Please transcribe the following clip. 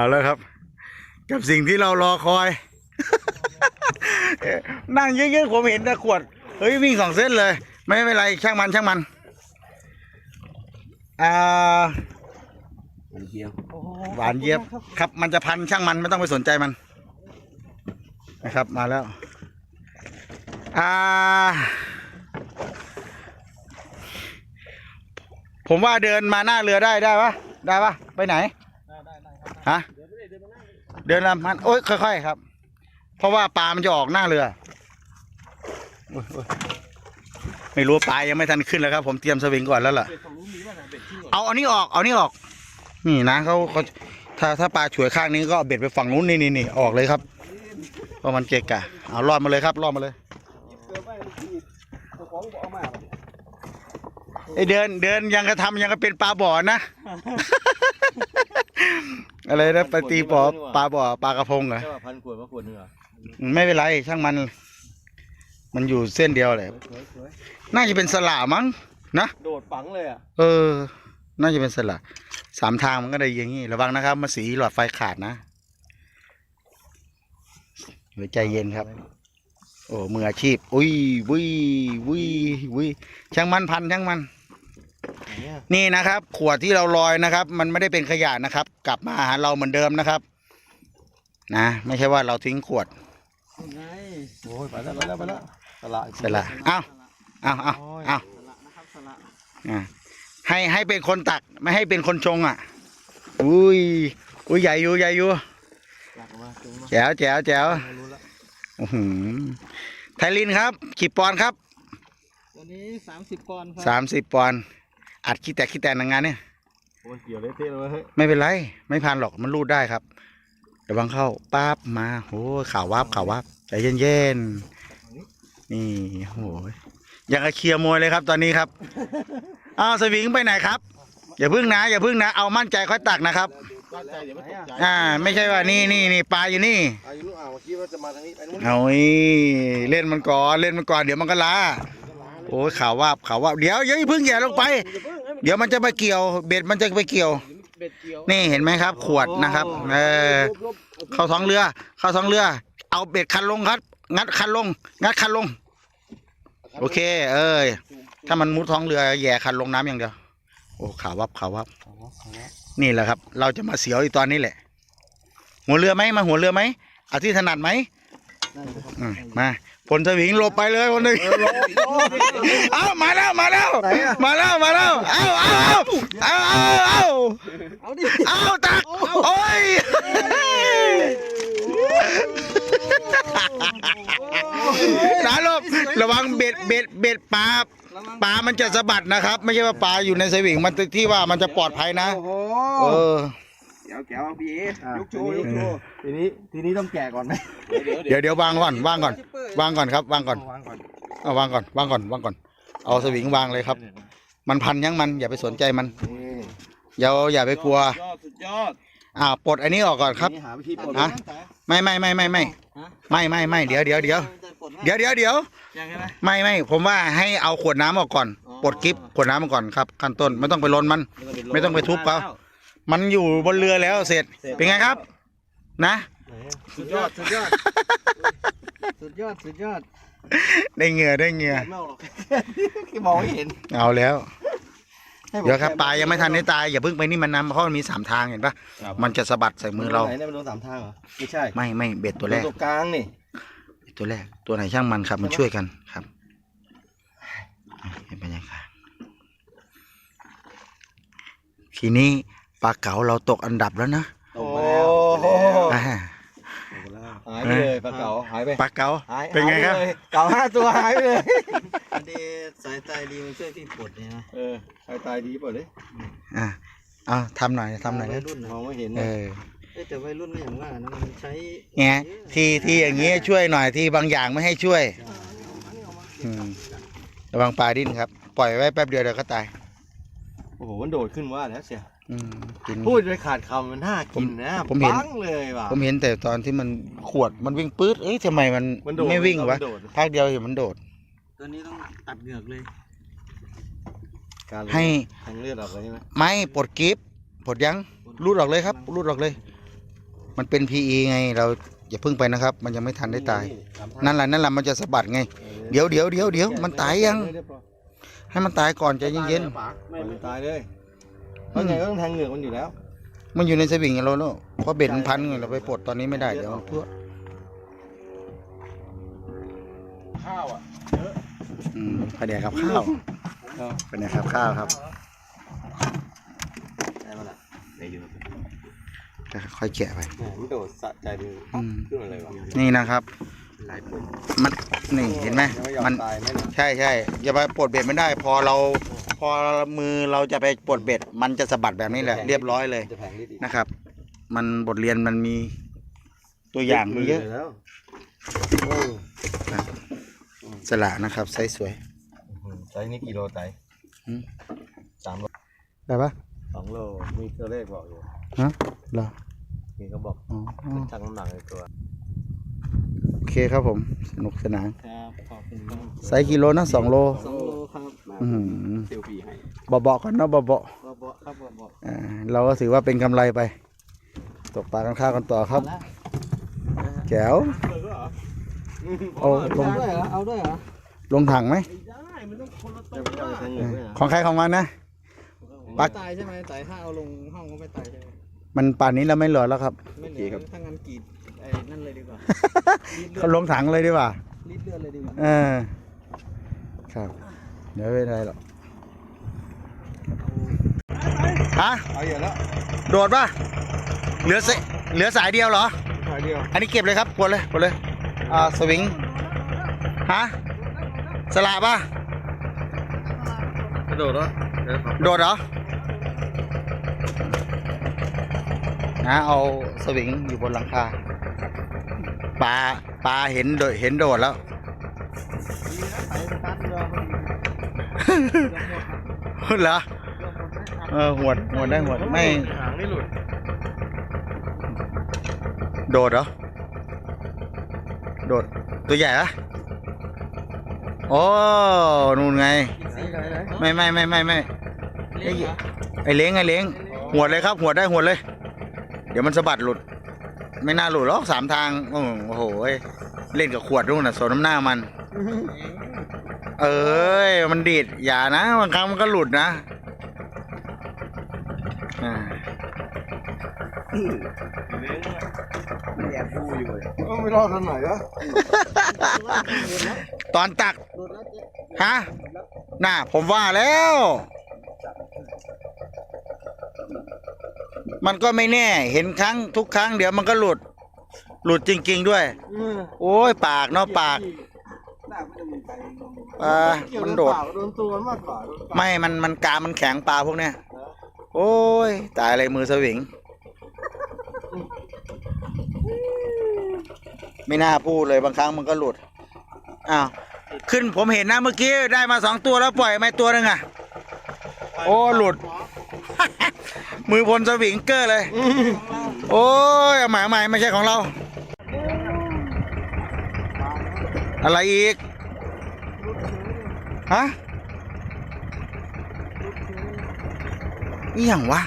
เอาแล้วครับ กับสิ่งที่เรารอคอยเอ่อนั่งเยอะๆผมเห็นแต่ขวด เฮ้ยวิ่งสองเส้นเลย ไม่เป็นไรช่างมันช่างมัน อ่ามันเพียงหวานเจี๊ยบครับ มันจะพันช่างมันไม่ต้องไปสนใจมันนะครับมาแล้ว อ่า ผมว่าเดินมาหน้าเรือได้ได้ปะได้ปะไปไหน ฮะเดินลำมันโอ๊ยค่อยๆครับ เพราะว่าปลามันจะออกหน้าเรือโอ๊ยโอ๊ยไม่รู้ปลายังไม่ทันขึ้นแล้วครับ ผมเตรียมสวิงก่อนแล้วล่ะเอาอันนี้ออกเอานี้ออก นี่นะเขาเขาถ้าถ้าปลาฉวยข้างนี้ก็เอาเบ็ดไปฝั่งนู้นนี่นี่นี่ออกเลยครับเพราะมันเกะกะเอารอดมาเลยครับรอดมาเลยไอเดินเดินยังกระทำยังกระเป็นปลาบ่อนะ อะไรนะปลาตีปอปลาบ่อปลากระพงเหรอใช่ป่ะพันขวดมาขวดหนึงเหรอไม่เป็นไรช่างมัน มันอยู่เส้นเดียวเลยสวยสวยน่าจะเป็นสลามั้งนะโดดฝังเลยอะเออ น่าจะเป็นสละสามทางมันก็ได้อย่างนี้ระวังนะครับมาสีหลอดไฟขาดนะหัวใจเย็นครับ โอ้มืออาชีพ อุ้ยวุ้ยวุ้ยวุ้ยช่างมันพันช่างมันไห นอะนี่นะครับ ขวดที่เราลอยนะครับ มันไม่ได้เป็นขยะนะครับ กลับมาหาเราเหมือนเดิมนะครับ นะไม่ใช่ว่าเราทิ้งขวดไงโอ้ยไปแล้วไปแล้วไปแล้วสละอีกเสร็จละเอ้าเอ้าเอ้าเอ้าสละนะครับสละอะให้ให้เป็นคนตักไม่ให้เป็นคนชงอะ อุ้ยอุ้ยใหญ่อยู่ใหญ่อยู่หลักมาจุงมาแจ๋วแจ๋วแจ๋วไม่รู้ละอื้อหือไทลินครับกี่ปอนด์ครับ ตัวนี้สามสิบปอนด์ครัสามสิบปอนด์ อัดขี้แตกขี้แตนในงานเนี่ยโอ้ยเกี่ยวเละเทะเลยเฮ้ยไม่เป็นไร ไม่พันหรอกมันรูดได้ครับเดี๋ยวบังเข้าปั๊บมาโอ้ยข่าววับข่าววับใจเย็นๆนี่โอ้ยอยากจะเคลียร์มวยเลยครับตอนนี้ครับอ้าวสวิงไปไหนครับ อย่าพึ่งนะ อย่าพึ่งนะ เอามั่นใจค่อยตักนะครับ ตั้งใจเดี๋ยวไม่ตกใจอ่า ไม่ใช่ว่านี่นี่นี่ปลาอยู่นี่อายุนู่นอะเมื่อกี้ว่าจะมาทางนี้ไปนู่นเอาอีเล่นมันก่อนเล่นมันก่อนเดี๋ยวมันก็ลา โอ้ยข่าวว่าบข่าวว่าบเดี๋ยวอย่าเพิ่งแย่ลงไป เดี๋ยวมันจะไปเกี่ยว เบ็ดมันจะไปเกี่ยว เบ็ดเกี่ยวนี่เห็นไหมครับ ขวดนะครับ เออ เข้าท้องเรือ เข้าท้องเรือ เอาเบ็ดคันลงครับ งัดคันลง งัดคันลง โอเค เอ้ย ถ้ามันมุดท้องเรือแย่คันลงน้ำอย่างเดียว โอ้ข่าววับข่าววับ นี่แหละครับ เราจะมาเสียวอีกตอนนี้แหละ หัวเรือไหมมาหัวเรือไหมเอาที่ถนัดไหมอืมมา พลสวิงหลบไปเลยคนหนึ่งเอามาแล้วมาแล้ว มาแล้วมาแล้ว เอาเอาเอาเอาเอาเอาเอาเอาตักโอ้ยสาลบระวังเบ็ดเบ็ดเบ็ดปลาปลามันจะสะบัดนะครับ ไม่ใช่ว่าปลาอยู่ในสวิงมันที่ว่ามันจะปลอดภัยนะโอ้โหเออ แก้วแก้วพี่ยกโชว์ยกโชว์ทีนี้ทีนี้ต้องแกะก่อนไหมเดี๋ยวเดี๋ยววางก่อนวางก่อนวางก่อนครับวางก่อนวางก่อนเอาวางก่อนวางก่อนวางก่อน เอาสวิงวางเลยครับ มันพันยังมันอย่าไปสนใจมันนี่อย่าอย่าไปกลัวยอดสุดยอดอ่าปลดอันนี้ออกก่อนครับนี่หาวิธีปลดฮะไม่ไม่ไม่ไม่ไม่ไม่ไม่ไม่เดี๋ยวเดี๋ยวเดี๋ยวเดี๋ยวเดี๋ยวเดี๋ยวยังไงนะไม่ไม่ผมว่าให้เอาขวดน้ำออกก่อนอ๋อปลดกิ๊บขวดน้ำออกก่อนครับขั้นต้นไม่ต้องไปลนมัน ไม่ต้องไปทุบเขา มันอยู่บนเรือแล้วเสร็จ เป็นไงครับ นะ สุดยอด สุดยอด สุดยอด สุดยอด ได้เหงื่อได้เหงื่อไม่เอาหรอกแค่มองไม่เห็น เอาแล้วให้ผมเดี๋ยวครับแะปลายังไม่ทันได้ตายอย่าเพิ่งไปนี่มันน้ำเพราะมันมีสามทางเห็นปะมันจะสะบัดใส่มือเราไหนเนี่ยมันโดนสามทางเหรอไม่ใช่ไม่ไม่เบ็ดตัวแรกโดนตัวกลางนี่ตัวแรกตัวไหนช่างมันครับ มันช่วยกันครับเป็นบรรยากาศทีนี้ ปลาเก๋าเราตกอันดับแล้วนะตกมาแล้วอ่าหายไปเลยปลาเก๋าหายไปปลาเก๋าหายเป็นไงครับ หายปเลยเก๋าห้าตัวหายไปเลยอันนี้สายตาดีมันช่วยพี่ปลดเนี่ยนะเออใครตายดีเปล่าเลยอ่าเอาทำหน่อยทำหน่อยวันะยรุ่นนะมองไม่เห็นเอนะอเอ้ยแต่วัยรุ่นก็อย่างว่านะมันใช้ไงที่ที่อย่างเงี้ยช่วยหน่อยที่บางอย่างไม่ให้ช่วยอืมระวังปลาดิ้นครับ ปล่อยไว้แป๊บเดียวเดี๋ยวก็ตายโอ้โหมันโดดขึ้นว่าแล้วเชีย อืมกิน พูดไปขาดคำมันน่ากินนะผมเห็น ปังเลยว่ะ ผมเห็นแต่ตอนที่มันขวดมันวิ่งปื๊ดเอ้ยทำไมมันมันโดดไม่วิ่งวะมันโดดพักเดียวเห็นมันโดด ตัวนี้ต้องตัดเหงือกเลยการให้ทางเลือดออกเลยใช่ไหมไม่ปลดกิฟต์ปลดยังรูดออกเลยครับ รูดออกเลย มันเป็น PE ไง เราอย่าเพิ่งไปนะครับ มันยังไม่ทันได้ตาย นั่นแหละนั่นแหละมันจะสะบัดไง เดี๋ยวเดี๋ยวเดี๋ยวเดี๋ยวมันตายยัง ให้มันตายก่อนใจเย็นไม่มันตายเลย เพราะไงก็ต้องแทงเหงือกมันอยู่แล้วๆมันอยู่ในสวิงเราแล้วเพราะเบ็ดมันพันไงเราไปปลดตอนนี้ไม่ได้เดี๋ยวมันเพื่อข้าวอะอืมไปเดี๋ยวกับข้าวไปเดี๋ยวครับข้าวครับได้ปะล่ะได้อยู่ค่อยแกะไปแหมมันโดดสะใจดูอืมขึ้นมาเลยวะนี่นะครับ หลายปุ่มมันนี่เห็นไหมยังไม่ยอมมันตายไหมเนี่ยใช่ใช่อย่าไปปลดเบ็ดไม่ได้ พอเราพอมือเราจะไปปลดเบ็ด มันจะสะบัดแบบนี้แหละเรียบร้อยเลยจะแผงนิดอีกนะครับ มันบทเรียนมันมีตัวอย่างมีเยอะแล้วโอ้สละนะครับไซส์สวยไซส์นี่กี่โลไตอืมสามโลได้ปะสองโลมีตัวเลขบอกอยู่ฮะเหรอมีเขาบอกอ๋ออ๋อชั่งน้ำหนักในตัวโอ เคครับผม สนุกสนานครับขอบคุณครับไซส์กิโลนะสองโลสองโลครับอือหือเซลฟี่ให้เบาๆกันเนาะเบาบอเบาครับบอเบาๆอ่าเราก็ถือว่าเป็นกำไรไป ตกปลากันข้าวกันต่อครับเอาละแจ๋วเอาลงเอาด้วยเหรอเอาด้วยเหรอลงถังไหม จะไม่เอาไปแทงเหงือกด้วยนะของใครของมันนะปัไม่กตายใช่ไหมตายถ้าเอาลงห้องก็ไม่ตายใช่ไหม มันป่านนี้เราไม่เหลือแล้วครับ ไม่เหลือถ้างั้นกรีดไอ้นั่นเลยดีกว่ารีดเลือเขาดลงถังเลยดีกว่ารีดเลือดเลยดีกว่าเออครับ เดี๋ยวไม่เป็นไรหรอกฮะเอาอยู่แล้วโดดป่ะเหลือสเหลือสายเดียวเหรอ สายเดียวอันนี้เก็บเลยครับกดเลยกดเลยอ่าสวิงฮะสลาป่ะกระโดดแล้วเดี๋ยวครับโดดเหรอ นะเอาสวิงอยู่บนหลังคาปลาปลาเห็นโดดเห็นโดดแล้วใส่สตาร์ทเรือมันเหรอเออหวดหวดได้หวดไม่หางไม่หลุดโดดเหรอโดดตัวใหญ่ปะโอ้นู่นไง ไม่ไม่ไม่ไม่ไม่เล่นเหรอไอเล้งไอเล้งหัวดเลยครับ หัวดได้หัวดเลย เดี๋ยวมันสะบัดหลุด ไม่น่าหลุดหรอกสามทาง โอ้โหยเล่นกับขวดนู่นน่ะโซน้ำหน้ามัน เอ้ย มันดีดอย่านะบางครั้งมันก็หลุดนะอ่าแอบดูอยู่เลยไม่รอดทันไหนวะตอนตักโดดแล้วเจ๊ฮะ น่า ผมว่าแล้ว มันก็ไม่แน่เห็นครั้งทุกครั้งเดี๋ยวมันก็หลุด หลุดจริง ๆ ด้วยโอ้ยปากเนาะปากปลามันโดด โดนตัวมากกว่าไม่มันมันกามันแข็งปลาพวกเนี้ยโอ้ย ตายเลยมือสวิง ไม่น่าพูดเลยบางครั้งมันก็หลุด อ้าว ขึ้นผมเห็นนะเมื่อกี้ได้มาสองตัวแล้วปล่อยไม่ตัวหนึงอะ โอ้หลุด มือพลสวิงเกอร์เลย โอ้ยเอาหมาใหม่ไม่ใช่ของเรา อะไรอีก ฮะนี่อย่างวะ